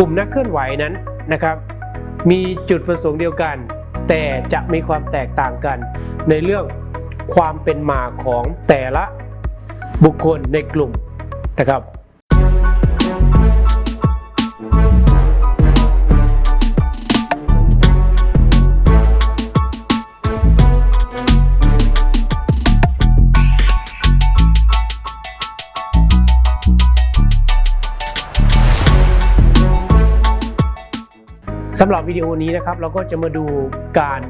กลุ่มนักเคลื่อนไหวนั้นนะครับ มีจุดประสงค์เดียวกัน แต่จะมีความแตกต่างกัน ในเรื่องความเป็นมาของแต่ละบุคคลในกลุ่มนะครับ สำหรับวิดีโอนี้นะครับเราก็จะมาดูการ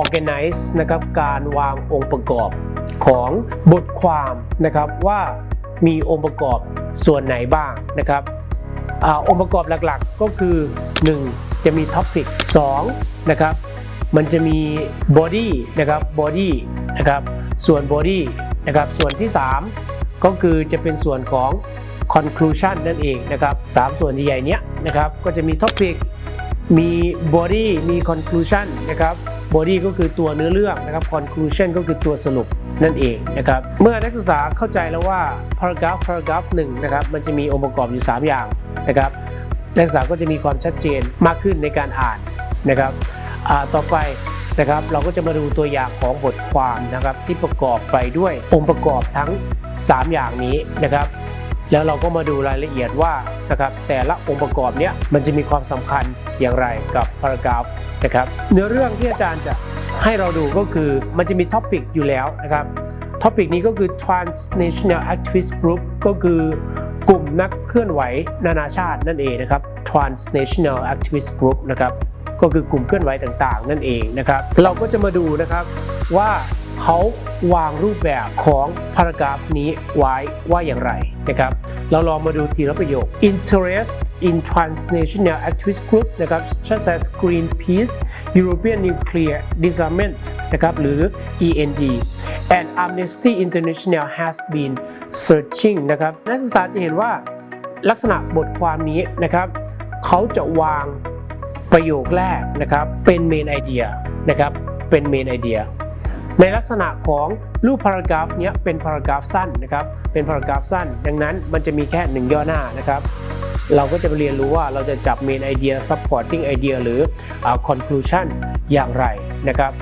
organize นะครับการวางองค์ประกอบของบทความนะครับว่ามีองค์ประกอบส่วนไหนบ้างนะครับอองค์ประกอบหลักๆก็คือ 1. จะมี topic 2. นะครับมันจะมี body นะครับ body นะครับส่วน body นะครับส่วนที่ 3 ก็คือจะเป็นส่วนของ conclusion นั่นเองนะครับสามส่วนใหญ่ๆเนี้ยนะครับก็จะมี topic มี body มี conclusion นะครับ body ก็คือตัวเนื้อเรื่องนะครับ conclusion ก็คือตัวสรุปนั่นเองนะครับ เมื่อนักศึกษาเข้าใจแล้วว่า paragraph paragraph หนึ่งนะครับ มันจะมีองค์ประกอบอยู่ 3 อย่างนะครับ นักศึกษาก็จะมีความชัดเจนมากขึ้นในการอ่านนะครับต่อไปนะครับเราก็จะมาดูตัวอย่างของบทความนะครับที่ประกอบไปด้วยองค์ประกอบทั้ง 3 อย่างนี้นะครับ แล้วเราก็มาดูรายละเอียดว่านะครับแต่ละองค์ประกอบเนี้ยมันจะมีความสำคัญอย่างไรกับ paragraph นะครับเนื้อเรื่องที่อาจารย์จะให้เราดูก็คือมันจะมีท็อปิกอยู่แล้วนะครับท็อปิกนี้ก็คือ transnational activist group ก็คือกลุ่มนักเคลื่อนไหวนานาชาตินั่นเองนะครับ transnational activist group นะครับก็คือกลุ่มเคลื่อนไหวต่างๆ นั่นเองนะครับ เราก็จะมาดูนะครับว่า เขาวางรูปแบบของพารากราฟนี้ไว้ว่าอย่างไรนะครับ เราลองมาดูทีละประโยค interest in transnational activist group นะครับ such as Greenpeace European Nuclear Disarmament นะครับหรือ END and Amnesty International has been searching นะครับนักศึกษาจะเห็นว่าลักษณะบทความนี้นะครับ เขาจะวางประโยคแรกนะครับ เป็นเมนไอเดียนะครับ เป็นเมนไอเดีย ในลักษณะของรูปพารากราฟเนี้ยเป็นพารากราฟสั้นนะครับ เป็นพารากราฟสั้น ดังนั้นมันจะมีแค่หนึ่งย่อหน้านะครับ เราก็จะไปเรียนรู้ว่าเราจะจับ main idea supporting idea หรืออ่า conclusion อย่างไรนะครับ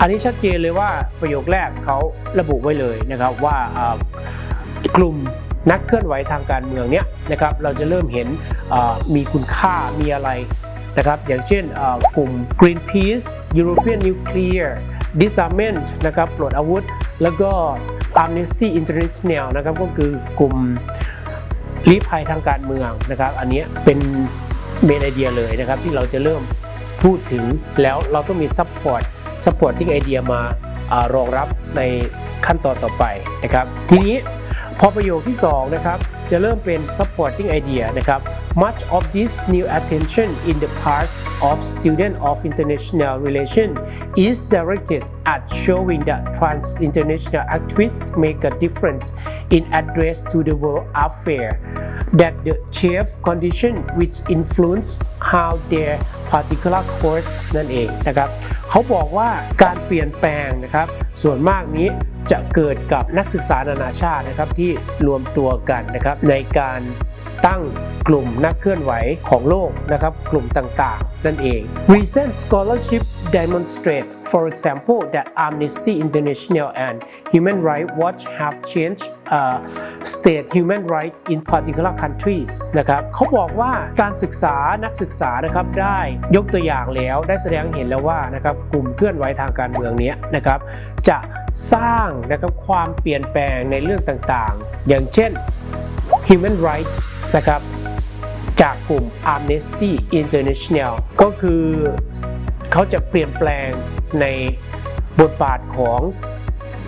อันนี้ชัดเจนเลยว่าประโยคแรกเขาระบุไว้เลยนะครับว่าอ่ากลุ่มนักเคลื่อนไหวทางการเมืองเนี้ยนะครับ เราจะเริ่มเห็นอ่ามีคุณค่ามีอะไรนะครับ อย่างเช่นอ่ากลุ่ม Greenpeace European Nuclear Disarmament นะครับปลดอาวุธ แล้วก็ Amnesty International นะครับก็คือกลุ่มลี้ภัยทางการเมืองนะครับ อันนี้เป็นเมนไอเดียเลยนะครับที่เราจะเริ่มพูดถึงแล้วเราต้องมีซัพพอร์ตซัพพอร์ตที่ไอเดียมารารองรับในขั้นตอนต่อไปนะครับ ทีนี้พอประโยคที่2นะครับจะเริ่มเป็น supporting idea นะครับ much of this new attention in the part of student of international relation is directed at showing that trans international activists make a difference in address to the world affair that the chief condition which influence how their particular course นั่นเองนะครับ เขาบอกว่าการเปลี่ยนแปลงนะครับ ส่วนมากนี้จะเกิดกับนักศึกษานานาชาตินะครับที่รวมตัวกันนะครับในการ ตั้งกลุ่มนักเคลื่อนไหวของโลกนะครับกลุ่มต่างๆ นั่นเอง Recent scholarship demonstrate for example that Amnesty International and Human Rights Watch have changed uh, state human rights in particular countries นะครับเขาบอกว่าการศึกษานักศึกษานะครับได้ยกตัวอย่างแล้วได้แสดงเห็นแล้วว่านะครับกลุ่มเคลื่อนไหวทางการเมืองนี้นะครับจะสร้างนะครับความเปลี่ยนแปลงในเรื่องต่างๆ อย่างเช่น Human Rights นะครับจากกลุ่ม Amnesty International ก็คือเขาจะเปลี่ยนแปลงในบทบาทของ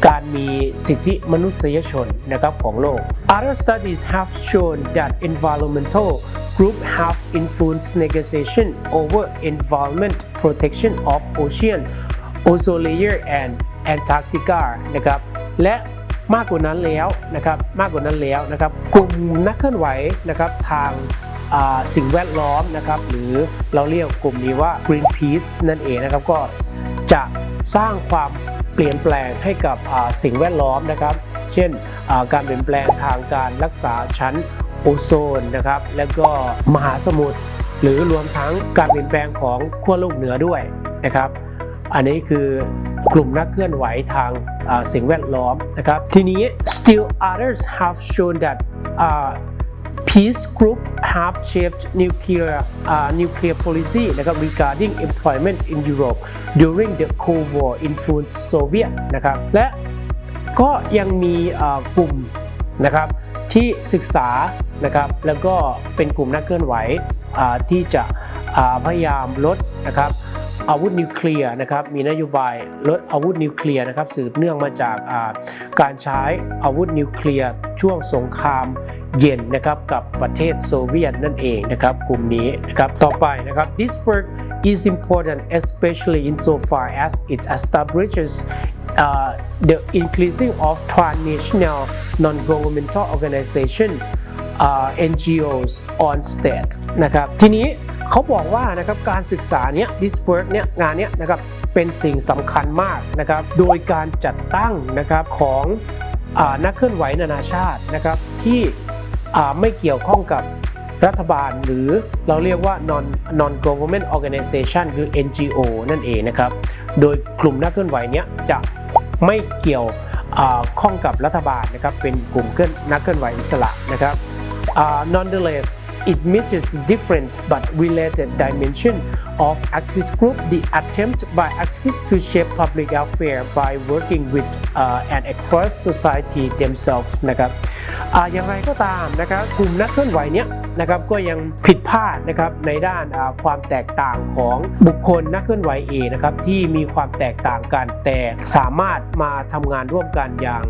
การมีสิทธิมนุษยชนนะครับของโลก Other studies have shown that environmental groups have influenced negotiation over environment protection of ocean ozone layer and Antarctica นะครับและ มากกว่านั้นแล้วนะครับมากกว่านั้นแล้วนะครับกลุ่มนักเคลื่อนไหวนะครับทางสิ่งแวดล้อมนะครับหรือเราเรียกกลุ่มนี้ว่า Greenpeace นั่นเองนะครับก็จะสร้างความเปลี่ยนแปลงให้กับสิ่งแวดล้อมนะครับ เช่นการเปลี่ยนแปลงทางการรักษาชั้นโอโซนนะครับแล้วก็มหาสมุทรหรือรวมทั้งการเปลี่ยนแปลงของขั้วโลกเหนือด้วยนะครับ อันนี้คือกลุ่มนักเคลื่อนไหวทางสิ่งแวดล้อมนะครับ ทีนี้ still others have shown that uh, peace group have shaped nuclear uh, nuclear policy นะครับ regarding employment in Europe during the Cold War influence Soviet นะครับ และก็ยังมีกลุ่มนะครับที่ศึกษานะครับแล้วก็เป็นกลุ่มนักเคลื่อนไหวที่จะพยายามลดนะครับ อาวุธนิวเคลียร์นะครับมีนโยบายลดอาวุธนิวเคลียร์นะครับสืบเนื่องมาจากาการใช้อาวุธนิวเคลียร์ช่วงสงครามเย็นนะครับกับประเทศโซเวียตนั่นเองนะครับกลุ่มนี้นะครับต่อไปนะครับ this work is important especially insofar as it establishes uh, the increasing of transnational non-governmental organization uh, NGOs on state นะครับทีนี้ เขาบอกว่านะครับการศึกษาเนี้ย this work เนี้ยงานเนี้ยนะครับเป็นสิ่งสำคัญมากนะครับโดยการจัดตั้งนะครับของอนักเคลื่อนไหวนานาชาตินะครับที่ไม่เกี่ยวข้องกับรัฐบาลหรือเราเรียกว่า non non government organization คือ NGO นั่นเองนะครับ โดยกลุ่มนักเคลื่อนไหวเนี้ยจะไม่เกี่ยวข้องกับรัฐบาลนะครับ เป็นกลุ่มเคลื่อนนักเคลื่อนไหวอิสระนะครับ nonetheless, it misses different but related dimension of activist group. The attempt by activists to shape public welfare by working with uh, and across society themselves นะครับอย่างไรก็ตามนะครับกลุ่มนักเคลื่อนไหวเนี้ยนะครับก็ยังผิดพลาดนะครับในด้านความแตกต่างของบุคคลนักเคลื่อนไหวเองนะครับที่มีความแตกต่างกันแต่สามารถมาทำงานร่วมกันอย่าง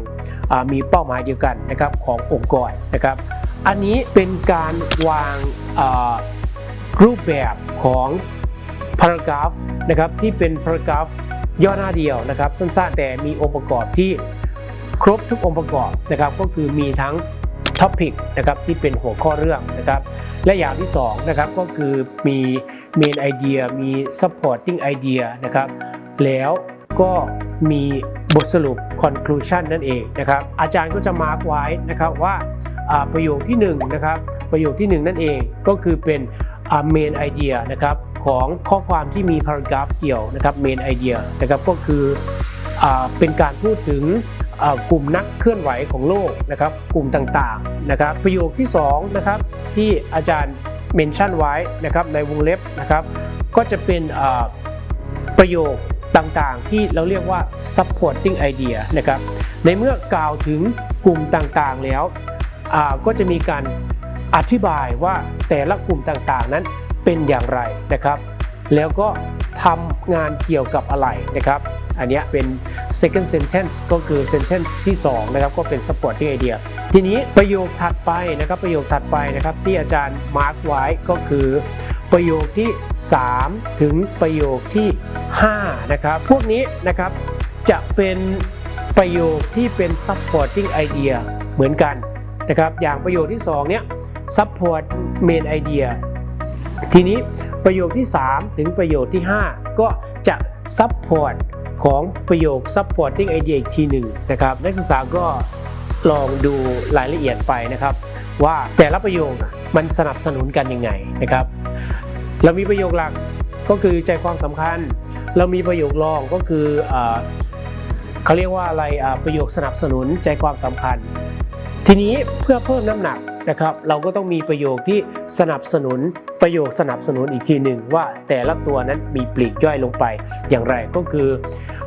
มีเป้าหมายเดียวกันนะครับขององค์กรนะครับ อันนี้เป็นการวางรูปแบบของ paragraph นะครับที่เป็น paragraph ย่อหน้าเดียวนะครับสั้นๆแต่มีองค์ประกอบที่ครบทุกองค์ประกอบนะครับก็คือมีทั้ง topic นะครับที่เป็นหัวข้อเรื่องนะครับและอย่างที่2นะครับก็คือมี main idea มี supporting idea นะครับแล้วก็มีบทสรุป conclusion นั่นเองนะครับอาจารย์ก็จะมาร์กไว้นะครับว่า ประโยคที่1นะครับประโยคที่ 1 นั่นเองก็คือเป็น main idea นะครับของข้อความที่มี paragraph เกี่ยวนะครับ main idea นะครับก็คืออเป็นการพูดถึงกลุ่มนักเคลื่อนไหวของโลกนะครับกลุ่มต่างๆนะครับประโยคที่2นะครับที่อาจารย์เมนชั่นไว้นะครับในวงเล็บนะครับก็จะเป็นประโยคต่างๆ ที่เราเรียกว่า supporting idea นะครับในเมื่อกล่าวถึงกลุ่มต่างๆแล้ว ก็จะมีการอธิบายว่าแต่ละกลุ่มต่างๆนั้นเป็นอย่างไรนะครับ แล้วก็ทำงานเกี่ยวกับอะไรนะครับ อันนี้เป็น second sentence ก็คือ sentence ที่ 2 นะครับ ก็เป็น supporting idea ทีนี้ประโยคถัดไปนะครับ ประโยคถัดไปนะครับ ที่อาจารย์มาร์กไว้ก็คือ ประโยคที่ 3 ถึงประโยคที่ 5 นะครับ พวกนี้นะครับจะเป็นประโยคที่เป็น supporting idea เหมือนกัน นะครับอย่างประโยคที่2เนี้ย support main idea ทีนี้ประโยคที่ 3 ถึงประโยคที่ 5 ก็จะ support ของประโยค supporting idea อีกทีหนึ่งนะครับนักศึกษาก็ลองดูรายละเอียดไปนะครับ ว่าแต่ละประโยคน่ะมันสนับสนุนกันยังไงนะครับ เรามีประโยคหลักก็คือใจความสำคัญ เรามีประโยครองก็คือเอเขาเรียกว่าอะไรประโยคสนับสนุนใจความสำคัญ ทีนี้เพื่อเพิ่มน้ำหนักนะครับ เราก็ต้องมีประโยคที่สนับสนุนประโยคสนับสนุนอีกทีหนึ่งว่าแต่ละตัวนั้นมีปลีกย่อยลงไปอย่างไรก็คือ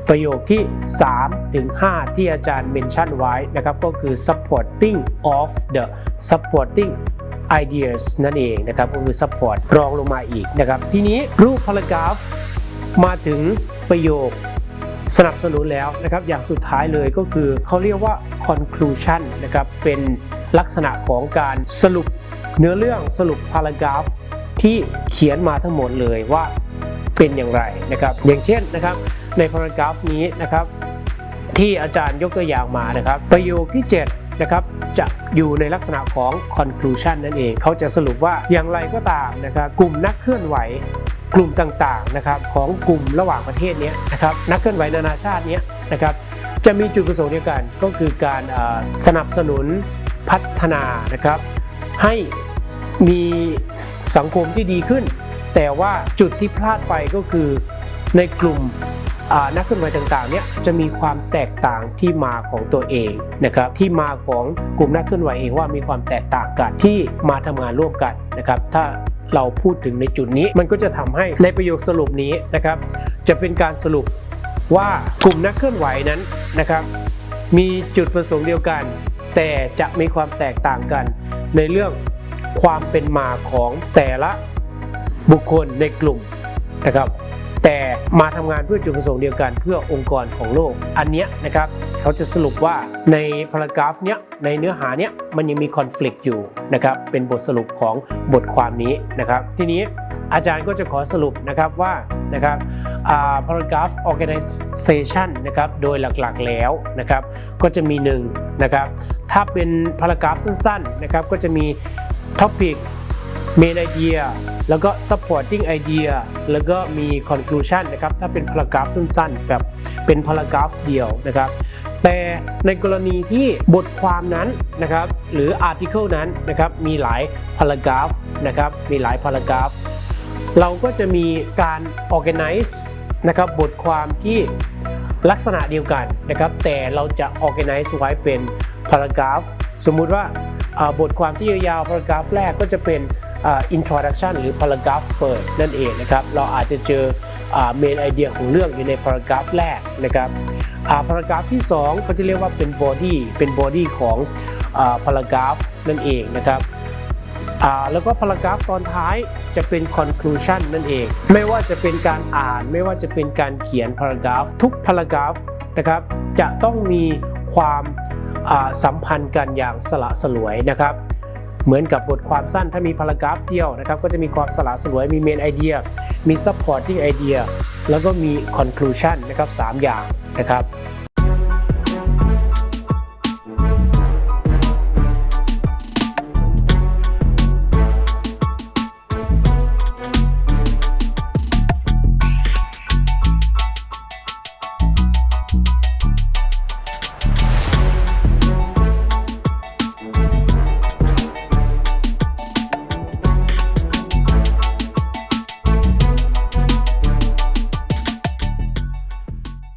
ประโยคที่3ถึง5ที่อาจารย์เมนชั่นไว้นะครับก็คือ supporting of the supporting ideas นั่นเองนะครับก็คือ support รองลงมาอีกนะครับ ทีนี้รูป paragraph มาถึงประโยค สนับสนุนแล้วนะครับอย่างสุดท้ายเลยก็คือเขาเรียกว่า conclusion นะครับเป็นลักษณะของการสรุปเนื้อเรื่องสรุป paragraph ที่เขียนมาทั้งหมดเลยว่าเป็นอย่างไรนะครับอย่างเช่นนะครับใน paragraph นี้นะครับที่อาจารย์ยกตัวอย่างมานะครับ ประโยคที่ 7 นะครับจะอยู่ในลักษณะของ conclusion นั่นเอง เขาจะสรุปว่าอย่างไรก็ตามนะครับกลุ่มนักเคลื่อนไหว กลุ่มต่างๆนะครับของกลุ่มระหว่างประเทศนี้นะครับนักเคลื่อนไหวนานาชาตินี้นะครับจะมีจุดประสงค์เดียวกันก็คือการสนับสนุนพัฒนานะครับ ให้มีสังคมที่ดีขึ้น แต่ว่าจุดที่พลาดไปก็คือในกลุ่มนักเคลื่อนไหวต่างๆเนี่ยจะมีความแตกต่างที่มาของตัวเองนะครับที่มาของกลุ่มนักเคลื่อนไหวเองว่ามีความแตกต่างกันที่มาทำงานร่วมกันนะครับถ้า เราพูดถึงในจุดนี้ มันก็จะทำให้ในประโยคสรุปนี้นะครับ จะเป็นการสรุปว่ากลุ่มนักเคลื่อนไหวนั้นนะครับ มีจุดประสงค์เดียวกัน แต่จะมีความแตกต่างกัน ในเรื่องความเป็นมาของแต่ละบุคคลในกลุ่มนะครับ แต่มาทำงานเพื่อจุดประสงค์เดียวกัน เพื่อองค์กรของโลกอันเนี้ยนะครับ เขาจะสรุปว่าในพารากราฟเนี้ยในเนื้อหาเนี้ยมันยังมีคอน FLICT อยู่นะครับเป็นบทสรุปของบทความนี้นะครับ ทีนี้อาจารย์ก็จะขอสรุปนะครับว่านะครับ paragraph organization นะครับโดยหลักๆแล้วนะครับก็จะมีหนึ่งนะครับถ้าเป็น paragraph สั้นๆนะครับก็จะมี topic main idea แล้วก็ supporting idea แล้วก็มี conclusion นะครับถ้าเป็น paragraph สั้นๆแบบเป็น paragraph เดียวนะครับ แต่ในกรณีที่บทความนั้นนะครับหรือ article นั้นนะครับมีหลาย paragraph นะครับมีหลาย paragraph เราก็จะมีการ organize นะครับบทความที่ลักษณะเดียวกันนะครับแต่เราจะ organize ไว้เป็น paragraph สมมุติว่าบทความที่ยาวๆ paragraph แรกก็จะเป็นอ่า introduction หรือ paragraph เปิดนั่นเองนะครับเราอาจจะเจอ main idea ของเรื่องอยู่ใน paragraph แรกนะครับ อ่า paragraph ที่ 2 เขาจะเรียกว่าเป็น body เป็น body ของอ่า paragraph นั่นเองนะครับอ่าแล้วก็พารากราฟตอนท้ายจะเป็น conclusion นั่นเอง ไม่ว่าจะเป็นการอ่าน ไม่ว่าจะเป็นการเขียนพารากราฟทุกพารากราฟนะครับจะต้องมีความอ่าสัมพันธ์กันอย่างสละสลวยนะครับ เหมือนกับบทความสั้นถ้ามีพารากราฟเดียวนะครับก็จะมีความสละสลวยมี main idea มี supporting idea แล้วก็มี conclusion นะครับสามอย่างนะครับ